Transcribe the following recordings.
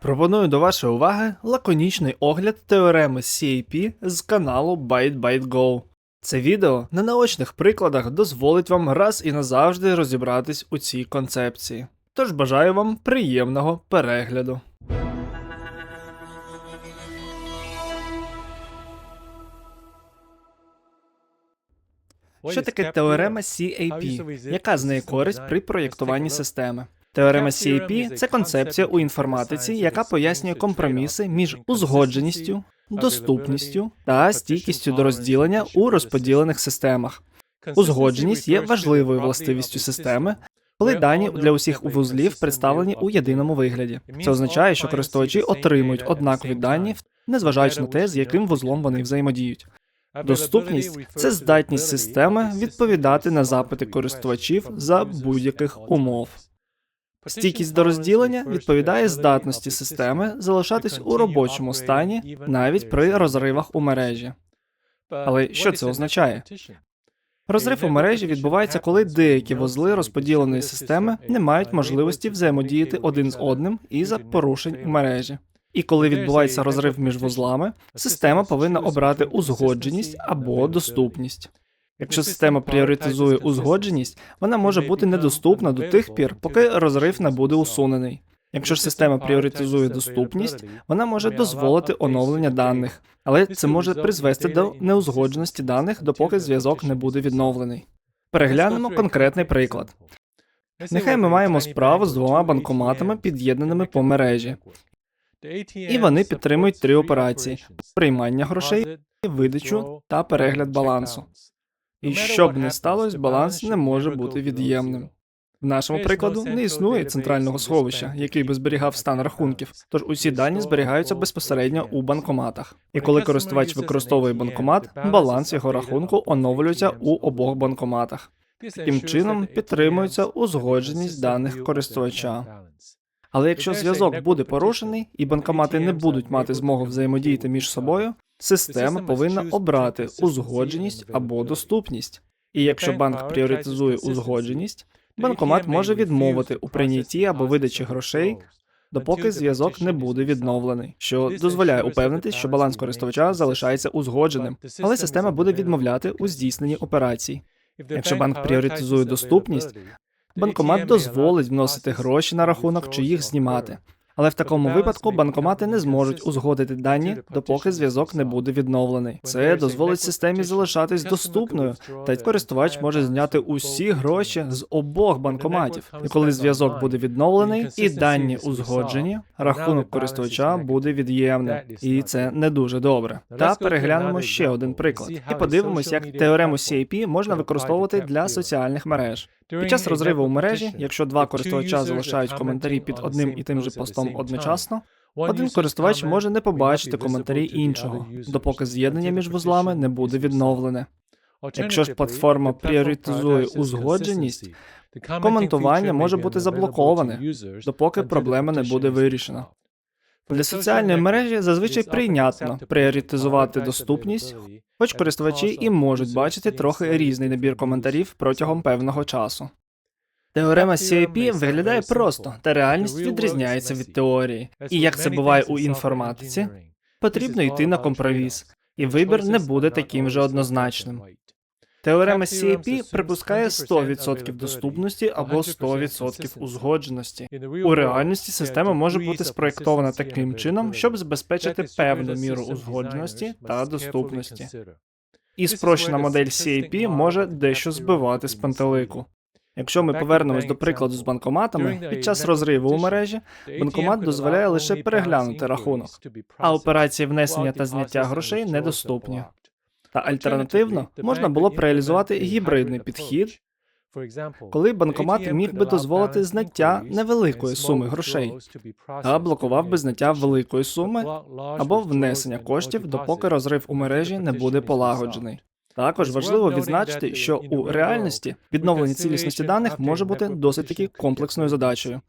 Пропоную до вашої уваги лаконічний огляд теореми CAP з каналу ByteByteGo. Це відео на наочних прикладах дозволить вам раз і назавжди розібратись у цій концепції. Тож бажаю вам приємного перегляду. Що таке теорема CAP? Яка з неї користь при проєктуванні системи? Теорема CAP – це концепція у інформатиці, яка пояснює компроміси між узгодженістю, доступністю та стійкістю до розділення у розподілених системах. Узгодженість є важливою властивістю системи, коли дані для усіх вузлів представлені у єдиному вигляді. Це означає, що користувачі отримують однакові дані, незважаючи на те, з яким вузлом вони взаємодіють. Доступність це здатність системи відповідати на запити користувачів за будь-яких умов. Стійкість до розділення відповідає здатності системи залишатись у робочому стані навіть при розривах у мережі. Але що це означає? Розрив у мережі відбувається, коли деякі вузли розподіленої системи не мають можливості взаємодіяти один з одним із-за порушень у мережі. І коли відбувається розрив між вузлами, система повинна обрати узгодженість або доступність. Якщо система пріоритизує узгодженість, вона може бути недоступна до тих пір, поки розрив не буде усунений. Якщо ж система пріоритизує доступність, вона може дозволити оновлення даних, але це може призвести до неузгодженості даних, допоки зв'язок не буде відновлений. Переглянемо конкретний приклад. Нехай ми маємо справу з двома банкоматами, під'єднаними по мережі, і вони підтримують три операції: приймання грошей, видачу та перегляд балансу. І що б не сталося, баланс не може бути від'ємним. В нашому прикладу не існує центрального сховища, який би зберігав стан рахунків, тож усі дані зберігаються безпосередньо у банкоматах. І коли користувач використовує банкомат, баланс його рахунку оновлюється у обох банкоматах. Таким чином підтримується узгодженість даних користувача. Але якщо зв'язок буде порушений і банкомати не будуть мати змогу взаємодіяти між собою, система повинна обрати узгодженість або доступність. І якщо банк пріоритизує узгодженість, банкомат може відмовити у прийнятті або видачі грошей, допоки зв'язок не буде відновлений, що дозволяє упевнитись, що баланс користувача залишається узгодженим, але система буде відмовляти у здійсненні операцій. Якщо банк пріоритизує доступність, Банкомат дозволить вносити гроші на рахунок чи їх знімати. Але в такому випадку банкомати не зможуть узгодити дані, допоки зв'язок не буде відновлений. Це дозволить системі залишатись доступною, та й користувач може зняти усі гроші з обох банкоматів. І коли зв'язок буде відновлений і дані узгоджені, рахунок користувача буде від'ємним, і це не дуже добре. Та переглянемо ще один приклад. І подивимось, як теорему CAP можна використовувати для соціальних мереж. Під час розриву у мережі, якщо два користувача залишають коментарі під одним і тим же постом одночасно, один користувач може не побачити коментарі іншого, допоки з'єднання між вузлами не буде відновлене. Якщо ж платформа пріоритизує узгодженість, коментування може бути заблоковане, допоки проблема не буде вирішена. Для соціальної мережі зазвичай прийнятно пріоритизувати доступність, хоч користувачі і можуть бачити трохи різний набір коментарів протягом певного часу. Теорема CIP виглядає просто, та реальність відрізняється від теорії. І як це буває у інформатиці, потрібно йти на компроміс, і вибір не буде таким же однозначним. Теорема CAP припускає 100% доступності або 100% узгодженості. У реальності система може бути спроєктована таким чином, щоб забезпечити певну міру узгодженості та доступності. І спрощена модель CAP може дещо збивати з пантелику. Якщо ми повернемось до прикладу з банкоматами, під час розриву у мережі банкомат дозволяє лише переглянути рахунок, а операції внесення та зняття грошей недоступні. Та альтернативно можна було б реалізувати гібридний підхід, коли банкомат міг би дозволити зняття невеликої суми грошей та блокував би зняття великої суми або внесення коштів, допоки розрив у мережі не буде полагоджений. Також важливо відзначити, що у реальності відновлення цілісності даних може бути досить таки комплексною задачею.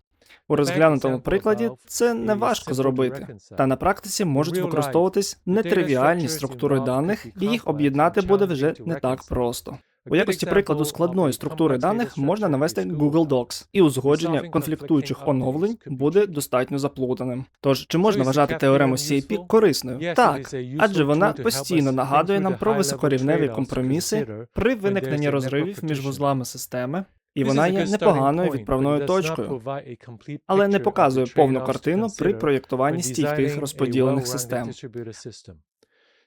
У розглянутому прикладі це не важко зробити, та на практиці можуть використовуватись нетривіальні структури даних, і їх об'єднати буде вже не так просто. У якості прикладу складної структури даних можна навести Google Docs, і узгодження конфліктуючих оновлень буде достатньо заплутаним. Тож, чи можна вважати теорему CAP корисною? Так, адже вона постійно нагадує нам про високорівневі компроміси при виникненні розривів між вузлами системи, і вона є непоганою відправною точкою, але не показує повну картину при проєктуванні стійких розподілених систем.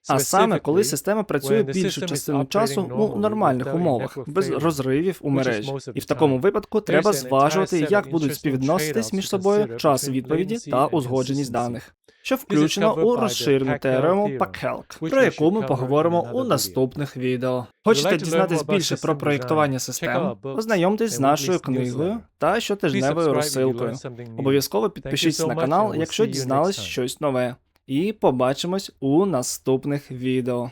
А саме коли система працює більшу частину часу у нормальних умовах, без розривів у мережі. І в такому випадку треба зважувати, як будуть співвідноситись між собою час відповіді та узгодженість даних, що включено у розширену теорему PACHELC, про яку ми поговоримо у наступних відео. Хочете дізнатись більше про проєктування систем? Ознайомтесь з нашою книгою та щотижневою розсилкою. Обов'язково підпишіться на канал, якщо дізнались щось нове. І побачимось у наступних відео.